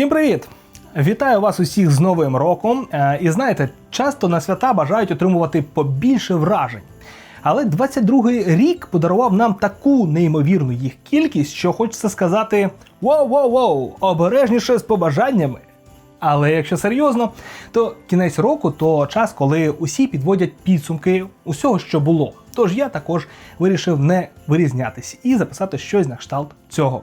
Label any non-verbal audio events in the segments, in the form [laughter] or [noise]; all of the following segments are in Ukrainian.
Всім привіт! Вітаю вас усіх з Новим роком. Е, І знаєте, часто на свята бажають отримувати побільше вражень. Але 22-й рік подарував нам таку неймовірну їх кількість, що хочеться сказати: воу-воу-воу, обережніше з побажаннями. Але якщо серйозно, то кінець року то час, коли усі підводять підсумки усього, що було. Тож я також вирішив не вирізнятися і записати щось на кшталт цього.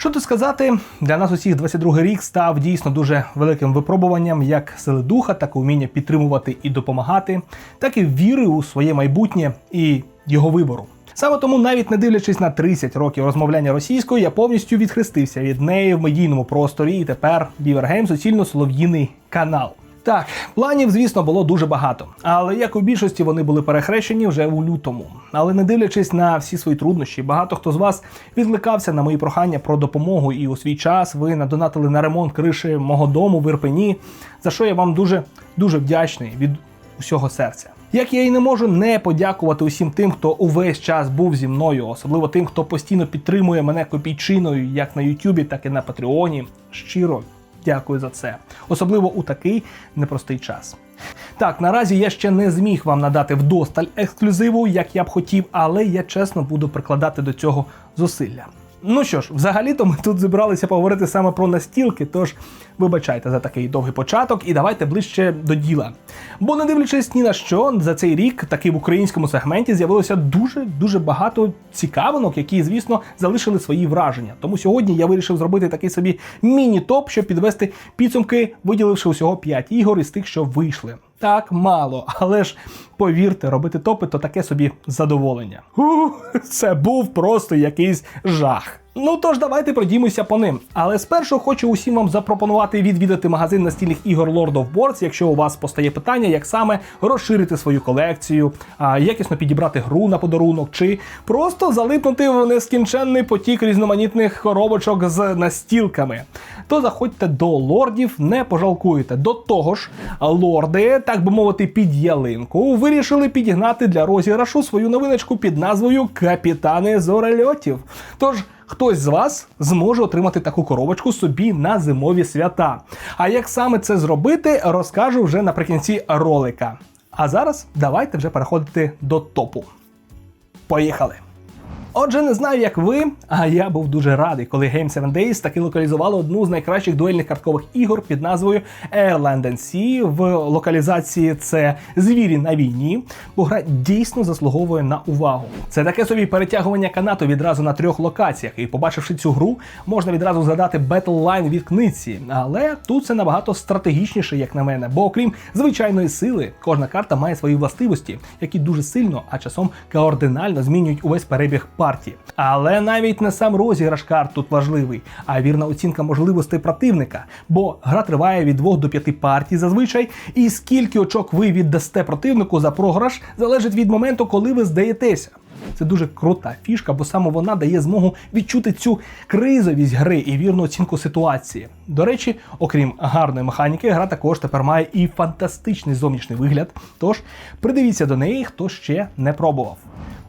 Що тут сказати, для нас усіх 22 рік став дійсно дуже великим випробуванням як сили духа, так і вміння підтримувати і допомагати, так і віри у своє майбутнє і його вибору. Саме тому, навіть не дивлячись на 30 років розмовляння російською, я повністю відхрестився від неї в медійному просторі, і тепер Бівергейм суцільно солов'їний канал. Так, планів, звісно, було дуже багато, але як у більшості вони були перехрещені вже у лютому. Але не дивлячись на всі свої труднощі, багато хто з вас відкликався на мої прохання про допомогу, і у свій час ви надонатили на ремонт криші мого дому в Ірпені, за що я вам дуже дуже вдячний від усього серця. Як я і не можу не подякувати усім тим, хто увесь час був зі мною, особливо тим, хто постійно підтримує мене копійчиною, як на Ютубі, так і на Патреоні. Щиро дякую за це, особливо у такий непростий час. Так, наразі я ще не зміг вам надати вдосталь ексклюзиву, як я б хотів, але я чесно буду прикладати до цього зусилля. Ну що ж, взагалі-то ми тут зібралися поговорити саме про настілки, тож вибачайте за такий довгий початок і давайте ближче до діла. Бо не дивлячись ні на що, за цей рік таки в українському сегменті з'явилося дуже дуже багато цікавинок, які, звісно, залишили свої враження. Тому сьогодні я вирішив зробити такий собі міні-топ, щоб підвести підсумки, виділивши усього 5 ігор із тих, що вийшли. Так мало, але ж повірте, робити топи то таке собі задоволення. Ух, це був просто якийсь жах. Ну тож давайте пройдімося по ним. Але спершу хочу усім вам запропонувати відвідати магазин настільних ігор Lord of Boards, якщо у вас постає питання, як саме розширити свою колекцію, а, якісно підібрати гру на подарунок, чи просто залипнути в нескінченний потік різноманітних коробочок з настілками. То заходьте до лордів, не пожалкуєте. До того ж, лорди, так би мовити, під ялинку, вирішили підігнати для розіграшу свою новиночку під назвою Капітани зорельотів. Тож. Хтось з вас зможе отримати таку коробочку собі на зимові свята. А як саме це зробити, розкажу вже наприкінці ролика. А зараз давайте вже переходити до топу. Поїхали! Отже, не знаю, як ви, а я був дуже радий, коли Game 7 Days таки локалізували одну з найкращих дуельних карткових ігор під назвою Airland and Sea. В локалізації це звірі на війні, бо гра дійсно заслуговує на увагу. Це таке собі перетягування канату відразу на трьох локаціях. І побачивши цю гру, можна відразу згадати Battle Line від книці. Але тут це набагато стратегічніше, як на мене. Бо окрім звичайної сили, кожна карта має свої властивості, які дуже сильно, а часом кардинально змінюють увесь перебіг партії. Але навіть не сам розіграш карт тут важливий, а вірна оцінка можливостей противника. Бо гра триває від 2 до 5 партій зазвичай, і скільки очок ви віддасте противнику за програш, залежить від моменту, коли ви здаєтеся. Це дуже крута фішка, бо саме вона дає змогу відчути цю кризовість гри і вірну оцінку ситуації. До речі, окрім гарної механіки, гра також тепер має і фантастичний зовнішній вигляд. Тож придивіться до неї, хто ще не пробував.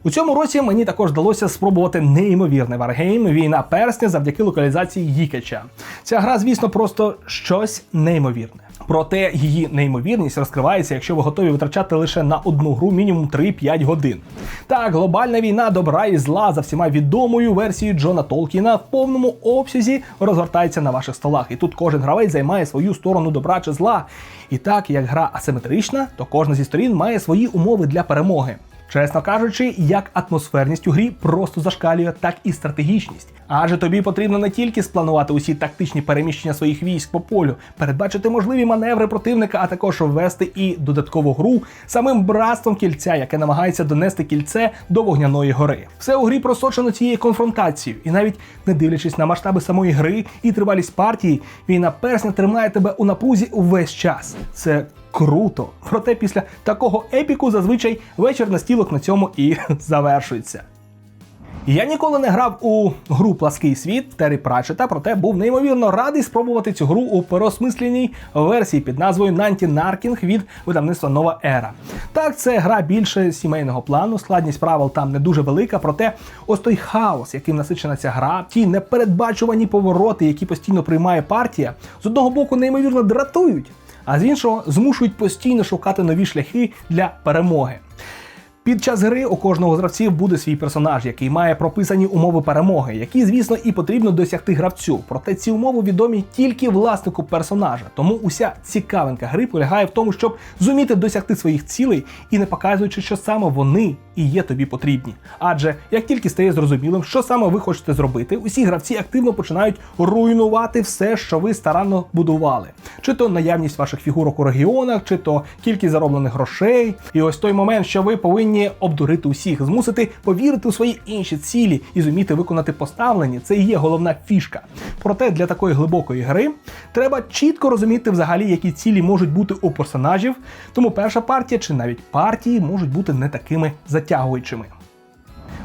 У цьому році мені також вдалося спробувати неймовірний варгейм Війна персня завдяки локалізації Гікача. Ця гра, звісно, просто щось неймовірне. Проте її неймовірність розкривається, якщо ви готові витрачати лише на одну гру мінімум 3-5 годин. Так, глобальна війна добра і зла за всіма відомою версією Джона Толкіна в повному обсязі розгортається на ваших столах. І тут кожен гравець займає свою сторону добра чи зла. І так як гра асиметрична, то кожна зі сторін має свої умови для перемоги. Чесно кажучи, як атмосферність у грі просто зашкалює, так і стратегічність. Адже тобі потрібно не тільки спланувати усі тактичні переміщення своїх військ по полю, передбачити можливі маневри противника, а також ввести і додаткову гру самим братством кільця, яке намагається донести кільце до вогняної гори. Все у грі просочено цією конфронтацією, і навіть не дивлячись на масштаби самої гри і тривалість партії, війна персня тримає тебе у напрузі увесь час. Це круто. Проте після такого епіку зазвичай вечір настілок на цьому і [laughs] завершується. Я ніколи не грав у гру Плаский світ Террі Пратчета, проте був неймовірно радий спробувати цю гру у переосмисленій версії під назвою Нанті Наркінг від видавництва Нова Ера. Так, це гра більше сімейного плану, складність правил там не дуже велика, проте ось той хаос, яким насичена ця гра, ті непередбачувані повороти, які постійно приймає партія, з одного боку неймовірно дратують, а з іншого змушують постійно шукати нові шляхи для перемоги. Під час гри у кожного з гравців буде свій персонаж, який має прописані умови перемоги, які, звісно, і потрібно досягти гравцю. Проте ці умови відомі тільки власнику персонажа. Тому уся цікавинка гри полягає в тому, щоб зуміти досягти своїх цілей і не показуючи, що саме вони і є тобі потрібні. Адже як тільки стає зрозумілим, що саме ви хочете зробити, усі гравці активно починають руйнувати все, що ви старанно будували, чи то наявність ваших фігурок у регіонах, чи то кількість зароблених грошей. І ось той момент, що ви повинні обдурити усіх, змусити повірити у свої інші цілі і зуміти виконати поставлені, це і є головна фішка. Проте для такої глибокої гри треба чітко розуміти взагалі, які цілі можуть бути у персонажів. Тому перша партія чи навіть партії можуть бути не такими затягуючими.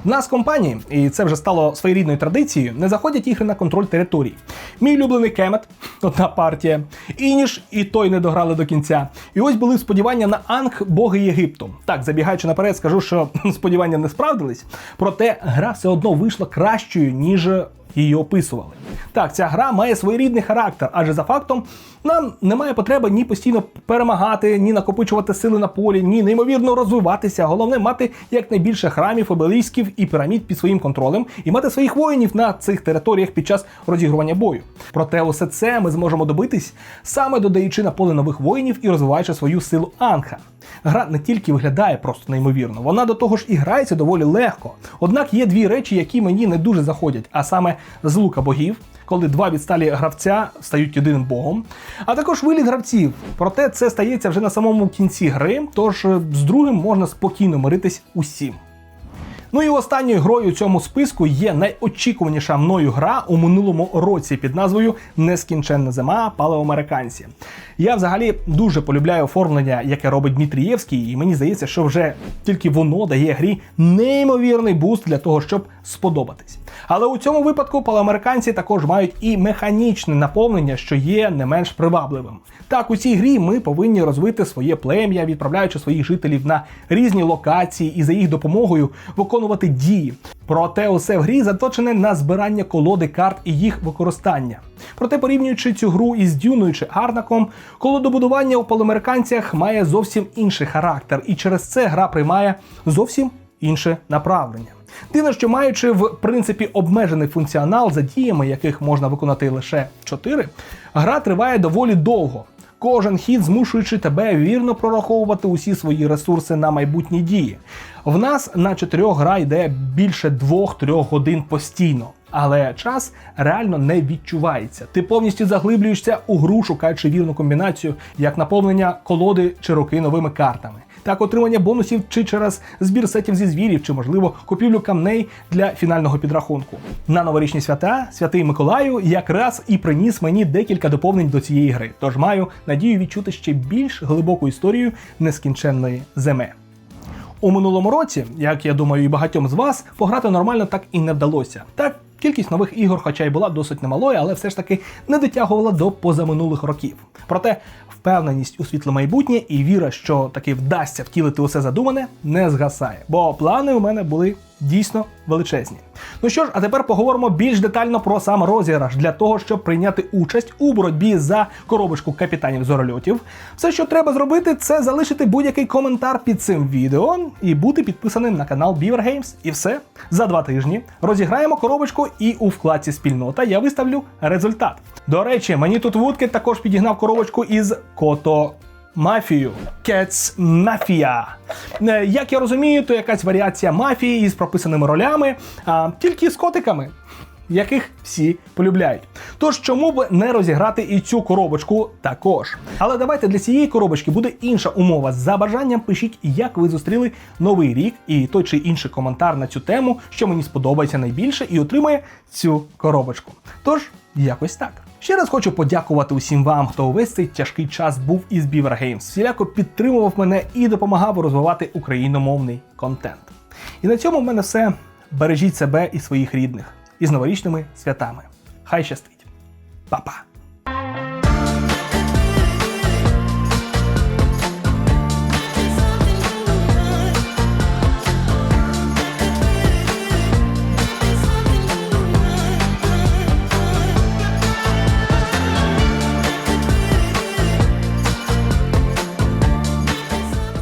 В нас в компанії, і це вже стало своєрідною традицією, не заходять ігри на контроль територій. Мій улюблений Кемет, одна партія, Ініш і той не дограли до кінця. І ось були сподівання на Анг, боги Єгипту. Так, забігаючи наперед, скажу, що [laughs] сподівання не справдились, проте гра все одно вийшла кращою, ніж її описували. Так, ця гра має своєрідний характер, адже за фактом нам немає потреби ні постійно перемагати, ні накопичувати сили на полі, ні неймовірно розвиватися. Головне мати якнайбільше храмів, обелісків і пірамід під своїм контролем і мати своїх воїнів на цих територіях під час розігрування бою. Проте усе це ми зможемо добитись саме додаючи на поле нових воїнів і розвиваючи свою силу Анха. Гра не тільки виглядає просто неймовірно, вона до того ж і грається доволі легко. Однак є дві речі, які мені не дуже заходять, а саме злука богів. Коли два відсталі гравця стають єдиним богом, а також виліт гравців. Проте це стається вже на самому кінці гри, тож е, з другим можна спокійно миритись усім. Ну і останньою грою у цьому списку є найочікуваніша мною гра у минулому році під назвою Нескінченна зима палеоамериканці. Я взагалі дуже полюбляю оформлення, яке робить Дмитрієвський, і мені здається, що вже тільки воно дає грі неймовірний буст для того, щоб сподобатись. Але у цьому випадку палеоамериканці також мають і механічне наповнення, що є не менш привабливим. Так, у цій грі ми повинні розвити своє плем'я, відправляючи своїх жителів на різні локації і за їх допомогою виконувати дії. Проте усе в грі заточене на збирання колоди карт і їх використання. Проте, порівнюючи цю гру із Дюною чи Арнаком, колодобудування у палеоамериканцях має зовсім інший характер, і через це гра приймає зовсім інше направлення. Дивно, що маючи в принципі обмежений функціонал, за діями яких можна виконати лише 4, гра триває доволі довго. Кожен хід змушуючи тебе вірно прораховувати усі свої ресурси на майбутні дії. В нас на чотирьох гра йде більше 2-3 годин постійно. Але час реально не відчувається. Ти повністю заглиблюєшся у гру, шукаючи вірну комбінацію, як наповнення колоди чи роки новими картами, так отримання бонусів чи через збір сетів зі звірів, чи можливо купівлю камней для фінального підрахунку. На новорічні свята святий Миколаю якраз і приніс мені декілька доповнень до цієї гри. Тож маю надію відчути ще більш глибоку історію нескінченної зими. У минулому році, як я думаю, і багатьом з вас, пограти нормально так і не вдалося. Так, кількість нових ігор, хоча й була досить немалою, але все ж таки не дотягувала до позаминулих років. Проте впевненість у світле майбутнє і віра, що таки вдасться втілити усе задумане, не згасає. Бо плани у мене були дійсно величезні. Ну що ж, а тепер поговоримо більш детально про сам розіграш для того, щоб прийняти участь у боротьбі за коробочку капітанів зорольотів. Все, що треба зробити, це залишити будь-який коментар під цим відео і бути підписаним на канал Beaver Games. І все за два тижні розіграємо коробочку, і у вкладці спільнота я виставлю результат. До речі, мені тут Вудкет також підігнав коробочку із кото. Мафію Cats Mafia. Е, Як я розумію, то якась варіація мафії із прописаними ролями, а тільки з котиками, яких всі полюбляють. Тож чому б не розіграти і цю коробочку також? Але давайте для цієї коробочки буде інша умова. За бажанням пишіть, як ви зустріли новий рік і той чи інший коментар на цю тему, що мені сподобається найбільше, і отримає цю коробочку. Тож, якось так. Ще раз хочу подякувати усім вам, хто увесь цей тяжкий час був із Beaver Games, всіляко підтримував мене і допомагав розвивати україномовний контент. І на цьому в мене все. бережіть себе і своїх рідних. І з новорічними святами. Хай щастить. Па-па!